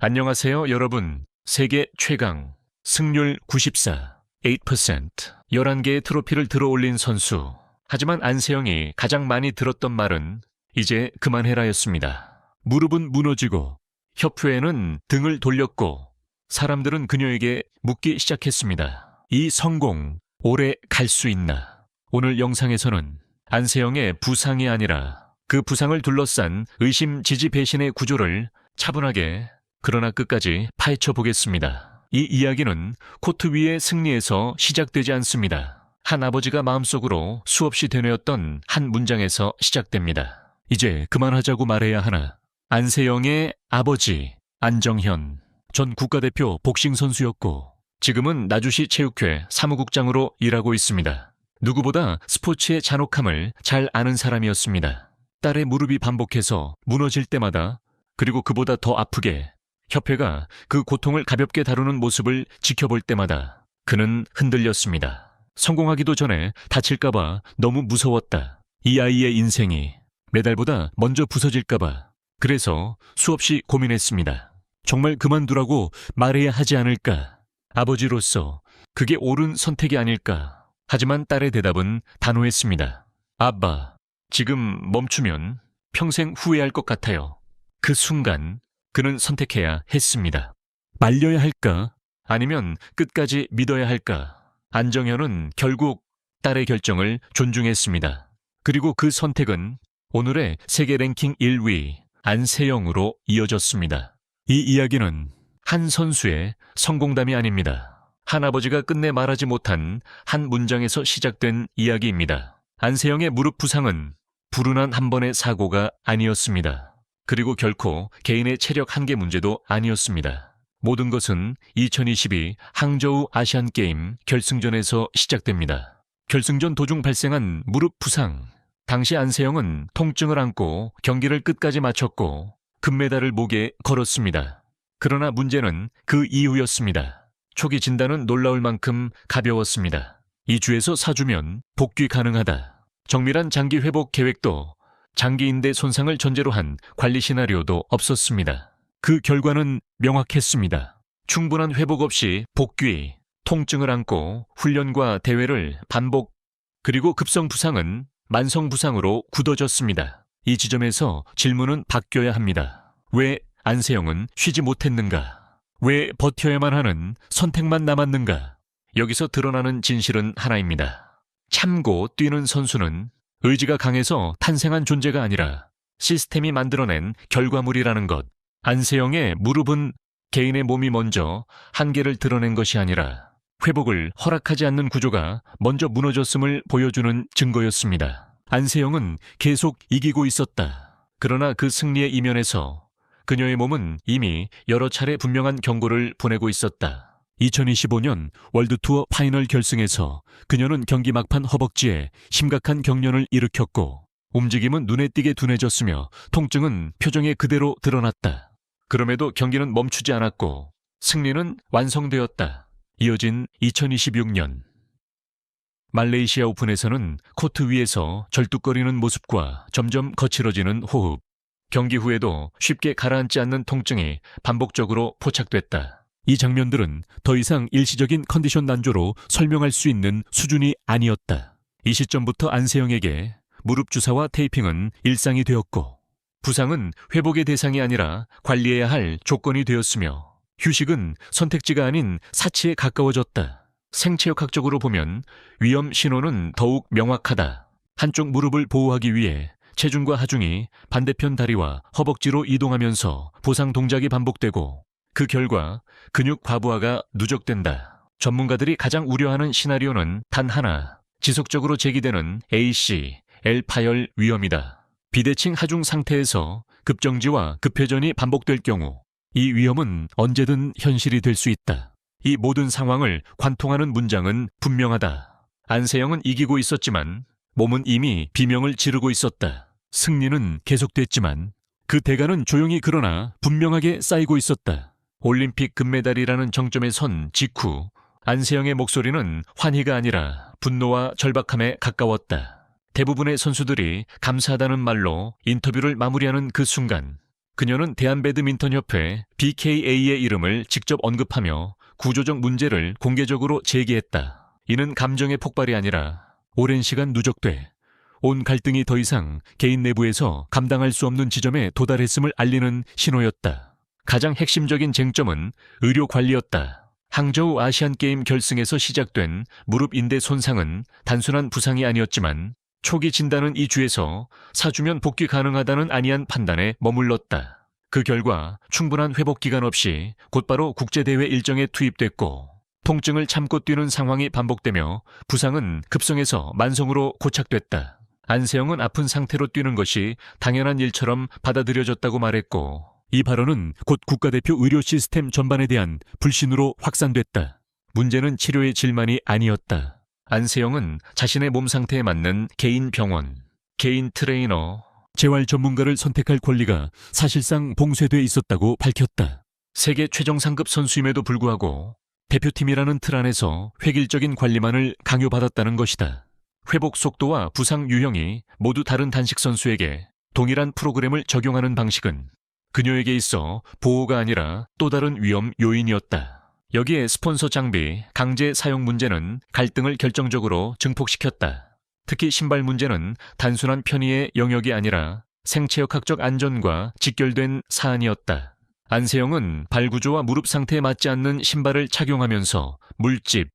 안녕하세요, 여러분. 세계 최강. 승률 94. 8%. 11개의 트로피를 들어올린 선수. 하지만 안세영이 가장 많이 들었던 말은 이제 그만해라였습니다. 무릎은 무너지고 협회에는 등을 돌렸고 사람들은 그녀에게 묻기 시작했습니다. 이 성공 오래 갈 수 있나? 오늘 영상에서는 안세영의 부상이 아니라 그 부상을 둘러싼 의심 지지 배신의 구조를 차분하게 그러나 끝까지 파헤쳐 보겠습니다. 이 이야기는 코트 위의 승리에서 시작되지 않습니다. 한 아버지가 마음속으로 수없이 되뇌었던 한 문장에서 시작됩니다. 이제 그만하자고 말해야 하나. 안세영의 아버지 안정현 전 국가대표 복싱 선수였고 지금은 나주시 체육회 사무국장으로 일하고 있습니다. 누구보다 스포츠의 잔혹함을 잘 아는 사람이었습니다. 딸의 무릎이 반복해서 무너질 때마다 그리고 그보다 더 아프게 협회가 그 고통을 가볍게 다루는 모습을 지켜볼 때마다 그는 흔들렸습니다. 성공하기도 전에 다칠까봐 너무 무서웠다. 이 아이의 인생이 메달보다 먼저 부서질까봐 그래서 수없이 고민했습니다. 정말 그만두라고 말해야 하지 않을까? 아버지로서 그게 옳은 선택이 아닐까? 하지만 딸의 대답은 단호했습니다. 아빠, 지금 멈추면 평생 후회할 것 같아요. 그 순간 그는 선택해야 했습니다. 말려야 할까? 아니면 끝까지 믿어야 할까? 안정현은 결국 딸의 결정을 존중했습니다. 그리고 그 선택은 오늘의 세계 랭킹 1위 안세영으로 이어졌습니다. 이 이야기는 한 선수의 성공담이 아닙니다. 한 아버지가 끝내 말하지 못한 한 문장에서 시작된 이야기입니다. 안세영의 무릎 부상은 불운한 한 번의 사고가 아니었습니다. 그리고 결코 개인의 체력 한계 문제도 아니었습니다. 모든 것은 2022 항저우 아시안게임 결승전에서 시작됩니다. 결승전 도중 발생한 무릎 부상. 당시 안세영은 통증을 안고 경기를 끝까지 마쳤고 금메달을 목에 걸었습니다. 그러나 문제는 그 이후였습니다. 초기 진단은 놀라울 만큼 가벼웠습니다. 2주에서 4주면 복귀 가능하다. 정밀한 장기 회복 계획도 장기인대 손상을 전제로 한 관리 시나리오도 없었습니다. 그 결과는 명확했습니다. 충분한 회복 없이 복귀, 통증을 안고 훈련과 대회를 반복, 그리고 급성 부상은 만성 부상으로 굳어졌습니다. 이 지점에서 질문은 바뀌어야 합니다. 왜 안세영은 쉬지 못했는가? 왜 버텨야만 하는 선택만 남았는가? 여기서 드러나는 진실은 하나입니다. 참고 뛰는 선수는 의지가 강해서 탄생한 존재가 아니라 시스템이 만들어낸 결과물이라는 것. 안세영의 무릎은 개인의 몸이 먼저 한계를 드러낸 것이 아니라 회복을 허락하지 않는 구조가 먼저 무너졌음을 보여주는 증거였습니다. 안세영은 계속 이기고 있었다. 그러나 그 승리의 이면에서 그녀의 몸은 이미 여러 차례 분명한 경고를 보내고 있었다. 2025년 월드투어 파이널 결승에서 그녀는 경기 막판 허벅지에 심각한 경련을 일으켰고 움직임은 눈에 띄게 둔해졌으며 통증은 표정에 그대로 드러났다. 그럼에도 경기는 멈추지 않았고 승리는 완성되었다. 이어진 2026년 말레이시아 오픈에서는 코트 위에서 절뚝거리는 모습과 점점 거칠어지는 호흡, 경기 후에도 쉽게 가라앉지 않는 통증이 반복적으로 포착됐다. 이 장면들은 더 이상 일시적인 컨디션 난조로 설명할 수 있는 수준이 아니었다. 이 시점부터 안세영에게 무릎 주사와 테이핑은 일상이 되었고, 부상은 회복의 대상이 아니라 관리해야 할 조건이 되었으며, 휴식은 선택지가 아닌 사치에 가까워졌다. 생체역학적으로 보면 위험 신호는 더욱 명확하다. 한쪽 무릎을 보호하기 위해 체중과 하중이 반대편 다리와 허벅지로 이동하면서 보상 동작이 반복되고 그 결과 근육 과부하가 누적된다. 전문가들이 가장 우려하는 시나리오는 단 하나. 지속적으로 제기되는 AC, L파열 위험이다. 비대칭 하중 상태에서 급정지와 급회전이 반복될 경우 이 위험은 언제든 현실이 될 수 있다. 이 모든 상황을 관통하는 문장은 분명하다. 안세영은 이기고 있었지만 몸은 이미 비명을 지르고 있었다. 승리는 계속됐지만 그 대가는 조용히 그러나 분명하게 쌓이고 있었다. 올림픽 금메달이라는 정점에 선 직후 안세영의 목소리는 환희가 아니라 분노와 절박함에 가까웠다. 대부분의 선수들이 감사하다는 말로 인터뷰를 마무리하는 그 순간 그녀는 대한배드민턴협회 BKA의 이름을 직접 언급하며 구조적 문제를 공개적으로 제기했다. 이는 감정의 폭발이 아니라 오랜 시간 누적돼 온 갈등이 더 이상 개인 내부에서 감당할 수 없는 지점에 도달했음을 알리는 신호였다. 가장 핵심적인 쟁점은 의료 관리였다. 항저우 아시안게임 결승에서 시작된 무릎 인대 손상은 단순한 부상이 아니었지만 초기 진단은 이 주에서 사주면 복귀 가능하다는 아니한 판단에 머물렀다. 그 결과 충분한 회복 기간 없이 곧바로 국제대회 일정에 투입됐고 통증을 참고 뛰는 상황이 반복되며 부상은 급성에서 만성으로 고착됐다. 안세영은 아픈 상태로 뛰는 것이 당연한 일처럼 받아들여졌다고 말했고 이 발언은 곧 국가대표 의료 시스템 전반에 대한 불신으로 확산됐다. 문제는 치료의 질만이 아니었다. 안세영은 자신의 몸 상태에 맞는 개인 병원, 개인 트레이너, 재활 전문가를 선택할 권리가 사실상 봉쇄돼 있었다고 밝혔다. 세계 최정 상급 선수임에도 불구하고 대표팀이라는 틀 안에서 획일적인 관리만을 강요받았다는 것이다. 회복 속도와 부상 유형이 모두 다른 단식 선수에게 동일한 프로그램을 적용하는 방식은 그녀에게 있어 보호가 아니라 또 다른 위험 요인이었다. 여기에 스폰서 장비, 강제 사용 문제는 갈등을 결정적으로 증폭시켰다. 특히 신발 문제는 단순한 편의의 영역이 아니라 생체역학적 안전과 직결된 사안이었다. 안세영은 발 구조와 무릎 상태에 맞지 않는 신발을 착용하면서 물집,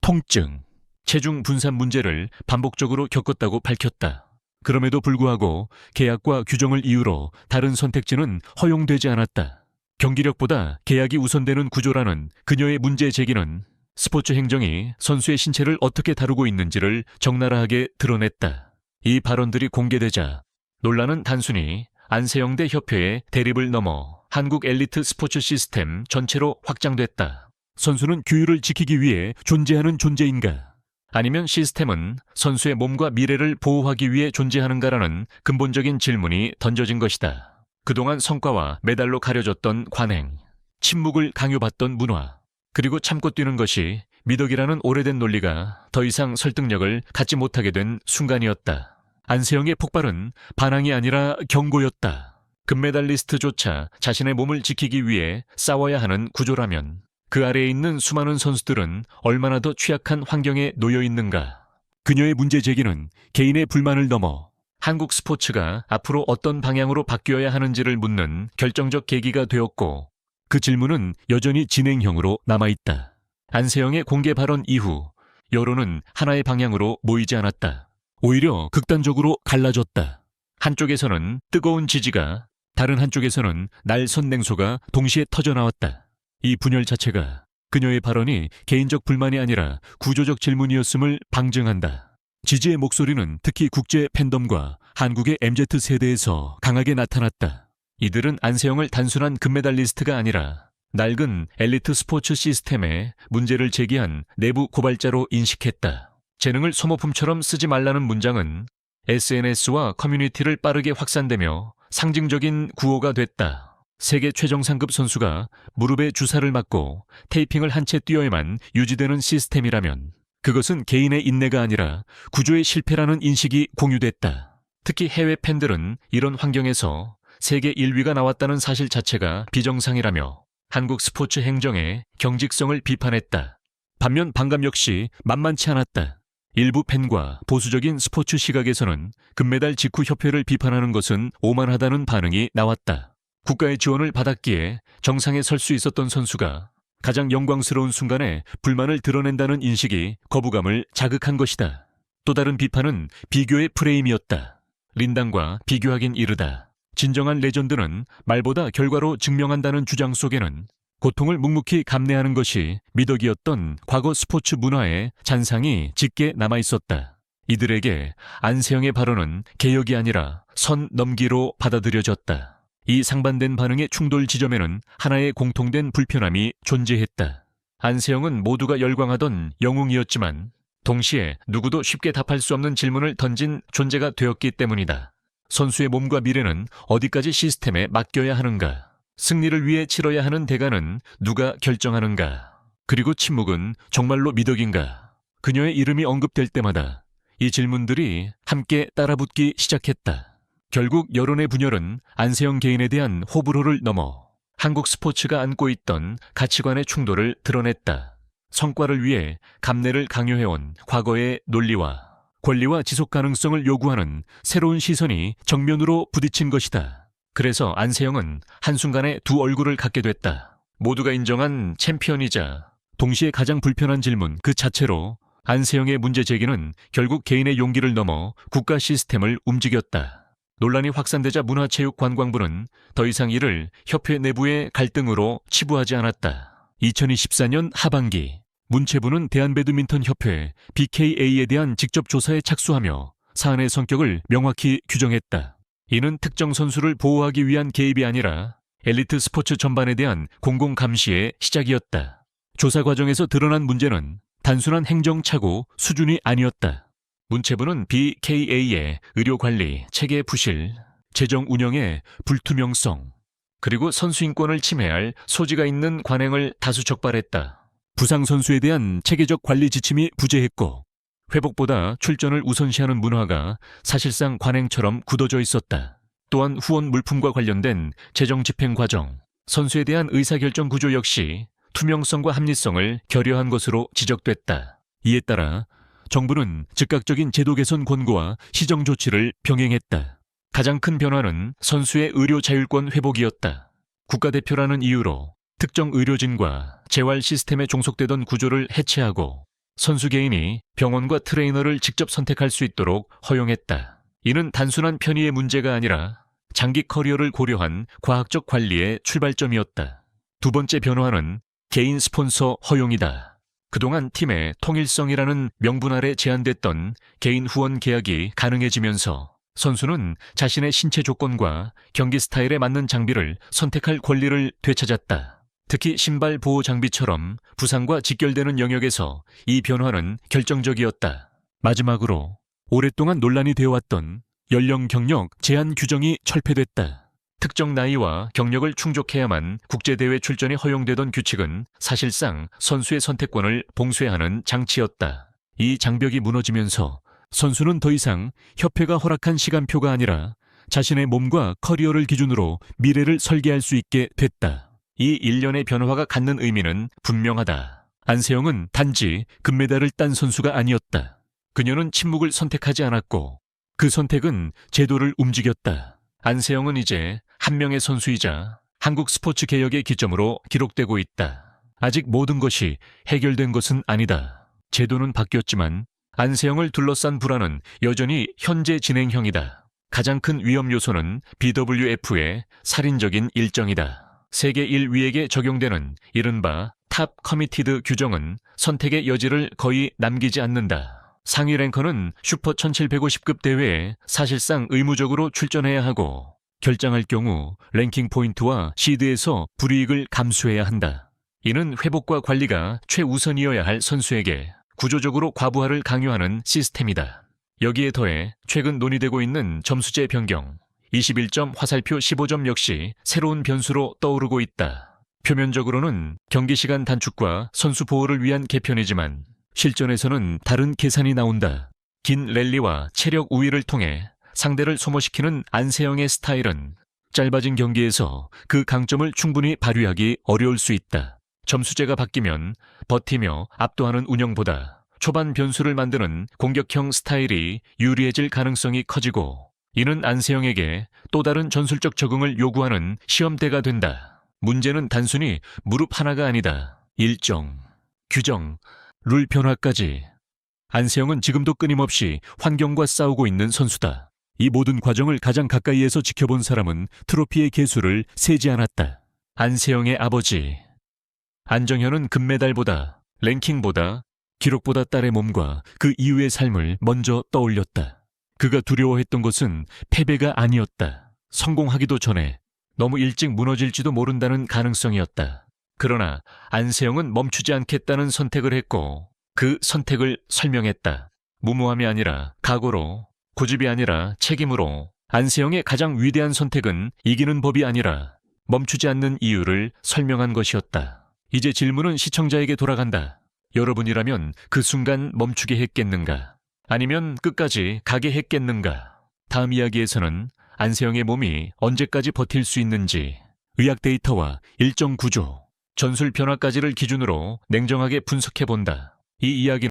통증, 체중 분산 문제를 반복적으로 겪었다고 밝혔다. 그럼에도 불구하고 계약과 규정을 이유로 다른 선택지는 허용되지 않았다. 경기력보다 계약이 우선되는 구조라는 그녀의 문제 제기는 스포츠 행정이 선수의 신체를 어떻게 다루고 있는지를 적나라하게 드러냈다. 이 발언들이 공개되자 논란은 단순히 안세영 대 협회의 대립을 넘어 한국 엘리트 스포츠 시스템 전체로 확장됐다. 선수는 규율을 지키기 위해 존재하는 존재인가? 아니면 시스템은 선수의 몸과 미래를 보호하기 위해 존재하는가라는 근본적인 질문이 던져진 것이다. 그동안 성과와 메달로 가려졌던 관행, 침묵을 강요받던 문화, 그리고 참고 뛰는 것이 미덕이라는 오래된 논리가 더 이상 설득력을 갖지 못하게 된 순간이었다. 안세영의 폭발은 반항이 아니라 경고였다. 금메달리스트조차 자신의 몸을 지키기 위해 싸워야 하는 구조라면 그 아래에 있는 수많은 선수들은 얼마나 더 취약한 환경에 놓여 있는가. 그녀의 문제 제기는 개인의 불만을 넘어 한국 스포츠가 앞으로 어떤 방향으로 바뀌어야 하는지를 묻는 결정적 계기가 되었고 그 질문은 여전히 진행형으로 남아있다. 안세영의 공개 발언 이후 여론은 하나의 방향으로 모이지 않았다. 오히려 극단적으로 갈라졌다. 한쪽에서는 뜨거운 지지가 다른 한쪽에서는 날선 냉소가 동시에 터져나왔다. 이 분열 자체가 그녀의 발언이 개인적 불만이 아니라 구조적 질문이었음을 방증한다. 지지의 목소리는 특히 국제 팬덤과 한국의 MZ세대에서 강하게 나타났다. 이들은 안세영을 단순한 금메달리스트가 아니라 낡은 엘리트 스포츠 시스템에 문제를 제기한 내부 고발자로 인식했다. 재능을 소모품처럼 쓰지 말라는 문장은 SNS와 커뮤니티를 빠르게 확산되며 상징적인 구호가 됐다. 세계 최정 상급 선수가 무릎에 주사를 맞고 테이핑을 한채 띄어야만 유지되는 시스템이라면 그것은 개인의 인내가 아니라 구조의 실패라는 인식이 공유됐다. 특히 해외 팬들은 이런 환경에서 세계 1위가 나왔다는 사실 자체가 비정상이라며 한국 스포츠 행정의 경직성을 비판했다. 반면 반감 역시 만만치 않았다. 일부 팬과 보수적인 스포츠 시각에서는 금메달 직후 협회를 비판하는 것은 오만하다는 반응이 나왔다. 국가의 지원을 받았기에 정상에 설 수 있었던 선수가 가장 영광스러운 순간에 불만을 드러낸다는 인식이 거부감을 자극한 것이다. 또 다른 비판은 비교의 프레임이었다. 린당과 비교하긴 이르다. 진정한 레전드는 말보다 결과로 증명한다는 주장 속에는 고통을 묵묵히 감내하는 것이 미덕이었던 과거 스포츠 문화의 잔상이 짙게 남아 있었다. 이들에게 안세영의 발언은 개혁이 아니라 선 넘기로 받아들여졌다. 이 상반된 반응의 충돌 지점에는 하나의 공통된 불편함이 존재했다. 안세영은 모두가 열광하던 영웅이었지만 동시에 누구도 쉽게 답할 수 없는 질문을 던진 존재가 되었기 때문이다. 선수의 몸과 미래는 어디까지 시스템에 맡겨야 하는가? 승리를 위해 치러야 하는 대가는 누가 결정하는가? 그리고 침묵은 정말로 미덕인가? 그녀의 이름이 언급될 때마다 이 질문들이 함께 따라붙기 시작했다. 결국 여론의 분열은 안세영 개인에 대한 호불호를 넘어 한국 스포츠가 안고 있던 가치관의 충돌을 드러냈다. 성과를 위해 감내를 강요해온 과거의 논리와 권리와 지속 가능성을 요구하는 새로운 시선이 정면으로 부딪힌 것이다. 그래서 안세영은 한순간에 두 얼굴을 갖게 됐다. 모두가 인정한 챔피언이자 동시에 가장 불편한 질문 그 자체로 안세영의 문제 제기는 결국 개인의 용기를 넘어 국가 시스템을 움직였다. 논란이 확산되자 문화체육관광부는 더 이상 이를 협회 내부의 갈등으로 치부하지 않았다. 2024년 하반기 문체부는 대한배드민턴협회 BKA에 대한 직접 조사에 착수하며 사안의 성격을 명확히 규정했다. 이는 특정 선수를 보호하기 위한 개입이 아니라 엘리트 스포츠 전반에 대한 공공 감시의 시작이었다. 조사 과정에서 드러난 문제는 단순한 행정착오 수준이 아니었다. 문체부는 BKA의 의료 관리, 체계 부실, 재정 운영의 불투명성, 그리고 선수 인권을 침해할 소지가 있는 관행을 다수 적발했다. 부상 선수에 대한 체계적 관리 지침이 부재했고 회복보다 출전을 우선시하는 문화가 사실상 관행처럼 굳어져 있었다. 또한 후원 물품과 관련된 재정 집행 과정, 선수에 대한 의사결정 구조 역시 투명성과 합리성을 결여한 것으로 지적됐다. 이에 따라 정부는 즉각적인 제도 개선 권고와 시정 조치를 병행했다. 가장 큰 변화는 선수의 의료 자율권 회복이었다. 국가대표라는 이유로 특정 의료진과 재활 시스템에 종속되던 구조를 해체하고 선수 개인이 병원과 트레이너를 직접 선택할 수 있도록 허용했다. 이는 단순한 편의의 문제가 아니라 장기 커리어를 고려한 과학적 관리의 출발점이었다. 두 번째 변화는 개인 스폰서 허용이다. 그동안 팀의 통일성이라는 명분 아래 제한됐던 개인 후원 계약이 가능해지면서 선수는 자신의 신체 조건과 경기 스타일에 맞는 장비를 선택할 권리를 되찾았다. 특히 신발 보호 장비처럼 부상과 직결되는 영역에서 이 변화는 결정적이었다. 마지막으로 오랫동안 논란이 되어왔던 연령 경력 제한 규정이 철폐됐다. 특정 나이와 경력을 충족해야만 국제대회 출전이 허용되던 규칙은 사실상 선수의 선택권을 봉쇄하는 장치였다. 이 장벽이 무너지면서 선수는 더 이상 협회가 허락한 시간표가 아니라 자신의 몸과 커리어를 기준으로 미래를 설계할 수 있게 됐다. 이 일련의 변화가 갖는 의미는 분명하다. 안세영은 단지 금메달을 딴 선수가 아니었다. 그녀는 침묵을 선택하지 않았고 그 선택은 제도를 움직였다. 안세영은 이제 한 명의 선수이자 한국 스포츠 개혁의 기점으로 기록되고 있다. 아직 모든 것이 해결된 것은 아니다. 제도는 바뀌었지만 안세영을 둘러싼 불안은 여전히 현재 진행형이다. 가장 큰 위험 요소는 BWF의 살인적인 일정이다. 세계 1위에게 적용되는 이른바 탑 커미티드 규정은 선택의 여지를 거의 남기지 않는다. 상위 랭커는 슈퍼 1750급 대회에 사실상 의무적으로 출전해야 하고 결장할 경우 랭킹 포인트와 시드에서 불이익을 감수해야 한다. 이는 회복과 관리가 최우선이어야 할 선수에게 구조적으로 과부하를 강요하는 시스템이다. 여기에 더해 최근 논의되고 있는 점수제 변경, 21점 화살표 15점 역시 새로운 변수로 떠오르고 있다. 표면적으로는 경기 시간 단축과 선수 보호를 위한 개편이지만 실전에서는 다른 계산이 나온다. 긴 랠리와 체력 우위를 통해 상대를 소모시키는 안세영의 스타일은 짧아진 경기에서 그 강점을 충분히 발휘하기 어려울 수 있다. 점수제가 바뀌면 버티며 압도하는 운영보다 초반 변수를 만드는 공격형 스타일이 유리해질 가능성이 커지고 이는 안세영에게 또 다른 전술적 적응을 요구하는 시험대가 된다. 문제는 단순히 무릎 하나가 아니다. 일정, 규정, 룰 변화까지. 안세영은 지금도 끊임없이 환경과 싸우고 있는 선수다. 이 모든 과정을 가장 가까이에서 지켜본 사람은 트로피의 개수를 세지 않았다. 안세영의 아버지. 안정현은 금메달보다, 랭킹보다, 기록보다 딸의 몸과 그 이후의 삶을 먼저 떠올렸다. 그가 두려워했던 것은 패배가 아니었다. 성공하기도 전에 너무 일찍 무너질지도 모른다는 가능성이었다. 그러나 안세영은 멈추지 않겠다는 선택을 했고 그 선택을 설명했다. 무모함이 아니라 각오로, 고집이 아니라 책임으로 안세영의 가장 위대한 선택은 이기는 법이 아니라 멈추지 않는 이유를 설명한 것이었다. 이제 질문은 시청자에게 돌아간다. 여러분이라면 그 순간 멈추게 했겠는가? 아니면 끝까지 가게 했겠는가? 다음 이야기에서는 안세영의 몸이 언제까지 버틸 수 있는지 의학 데이터와 일정 구조, 전술 변화까지를 기준으로 냉정하게 분석해 본다. 이 이야기는